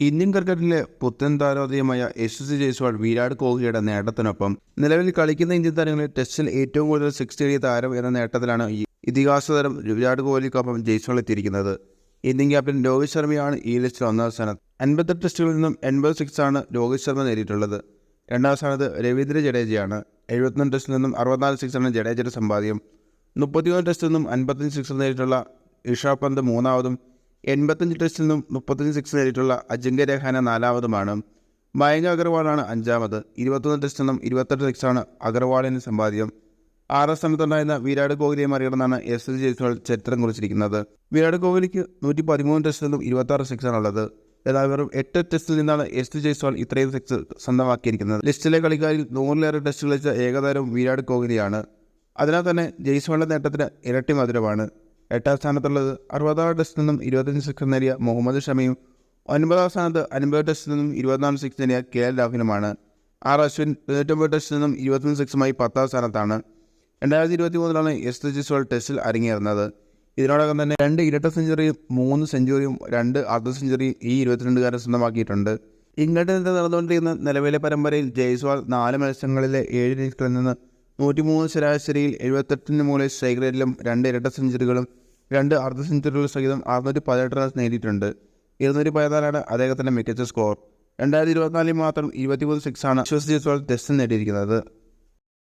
Indian ക്രിക്കറ്റിലെ പുത്തൻ താരോദയമായ C Jaiswal Virat കോഹ്ലിയുടെ നേട്ടത്തിനൊപ്പം നിലവിൽ കളിക്കുന്ന ഇന്ത്യൻ താരങ്ങളിൽ ടെസ്റ്റിൽ ഏറ്റവും കൂടുതൽ സിക്സ് നേടിയ താരം എന്ന നേട്ടത്തിലാണ് ഈ ഇതിഹാസ താരം വിരാട് കോഹ്ലിക്കൊപ്പം ജയ്സ്വാൾ എത്തിയിരിക്കുന്നത്. ഇന്ത്യൻ ക്യാപ്റ്റൻ രോഹിത് ശർമ്മയാണ് ഈ ലിസ്റ്റിൽ ഒന്നാം സ്ഥാനത്ത് അൻപത്തെട്ട് ടെസ്റ്റുകളിൽ നിന്നും എൺപത് ആണ് രോഹിത് ശർമ്മ നേടിയിട്ടുള്ളത്. രണ്ടാം സ്ഥാനത്ത് രവീന്ദ്ര ജഡേജയാണ്. എഴുപത്തൊന്ന് ടെസ്റ്റിൽ നിന്നും അറുപത്തിനാല് സിക്സാണ് ജഡേജയുടെ സമ്പാദ്യം. മുപ്പത്തിയൊന്ന് ടെസ്റ്റിൽ നിന്നും അൻപത്തഞ്ച് സിക്സ് നേരിട്ടുള്ള ഇഷാ പന്ത് മൂന്നാമതും എൺപത്തഞ്ച് ടെസ്റ്റിൽ നിന്നും മുപ്പത്തഞ്ച് സിക്സ് നേടിയിട്ടുള്ള അജിങ്ക്യ രഹാന നാലാമതുമാണ്. മയങ്ക അഗർവാളാണ് അഞ്ചാമത്. ഇരുപത്തൊന്ന് ടെസ്റ്റിൽ നിന്നും ഇരുപത്തെട്ട് സിക്സാണ് അഗർവാളിന് സമ്പാദ്യം. ആറാം സ്ഥാനത്തുണ്ടായിരുന്ന വിരാട് കോഹ്ലിയെ മറികടന്നാണ് എസ് എൽ ജയ്സ്വാൾ ചരിത്രം കുറിച്ചിരിക്കുന്നത്. വിരാട് കോഹ്ലിക്ക് നൂറ്റി പതിമൂന്ന് ടെസ്റ്റിൽ നിന്നും ഇരുപത്താറ് സിക്സാണ് ഉള്ളത്. എന്നാൽ വെറും എട്ട് ടെസ്റ്റിൽ നിന്നാണ് എസ് ടി ജയ്സ്വാൾ ഇത്രയും സിക്സ് സ്വന്തമാക്കിയിരിക്കുന്നത്. ലിസ്റ്റിലെ കളിക്കാരിൽ നൂറിലേറെ ടെസ്റ്റ് കളിച്ച ഏകതാരം വിരാട് കോഹ്ലിയാണ്. അതിനാൽ തന്നെ ജയ്സ്വാളിന്റെ നേട്ടത്തിന് ഇരട്ടി മധുരമാണ്. എട്ടാം സ്ഥാനത്തുള്ളത് അറുപതാം ടെസ്റ്റിൽ നിന്നും ഇരുപത്തഞ്ച് സിക്സ് നേടിയ മുഹമ്മദ് ഷമിയും ഒൻപതാം സ്ഥാനത്ത് അൻപത് ടെസ്റ്റിൽ നിന്നും ഇരുപത്തിനാല് സിക്സ് നേടിയ കെ എൽ രാഹുലുമാണ്. ആർ അശ്വിൻ തൊണ്ണൂറ്റൊമ്പത് ടെസ്റ്റിൽ നിന്നും ഇരുപത്തൊന്ന് സിക്സുമായി പത്താം സ്ഥാനത്താണ്. രണ്ടായിരത്തി ഇരുപത്തി മൂന്നിലാണ് എസ് ടി ജയ്സ്വാൾ ടെസ്റ്റിൽ അരങ്ങേറുന്നത്. ഇതിനോടകം തന്നെ രണ്ട് ഇരട്ട സെഞ്ചുറിയും മൂന്ന് സെഞ്ചുറിയും രണ്ട് അർദ്ധ സെഞ്ചുറിയും ഈ ഇരുപത്തിരണ്ടുകാരൻ സ്വന്തമാക്കിയിട്ടുണ്ട്. ഇംഗ്ലണ്ടിൽ നടന്നുകൊണ്ടിരിക്കുന്ന നിലവിലെ പരമ്പരയിൽ ജയ്സ്വാൾ നാല് മത്സരങ്ങളിലെ ഏഴ് ഇന്നിംഗ്സിൽ നിന്ന് നൂറ്റിമൂന്ന് ശരാശരിയിൽ എഴുപത്തെട്ടിന് മുകളിൽ സ്ട്രൈക്ക് റേറ്റിലും രണ്ട് ഇരട്ട സെഞ്ചുറികളും രണ്ട് അർദ്ധ സെഞ്ചുറികൾ സഹിതം അറുന്നൂറ്റി പതിനെട്ട് റൺസ് നേടിയിട്ടുണ്ട്. ഇരുന്നൂറ്റി പതിനാലാണ് അദ്ദേഹത്തിന്റെ മികച്ച സ്കോർ രണ്ടായിരത്തി ഇരുപത്തിനാലിൽ മാത്രം ഇരുപത്തിമൂന്ന് സിക്സാണ് വിശ്വസ് ജയ്സ്വാൾ ടെസ്റ്റ് നേടിയിരിക്കുന്നത്.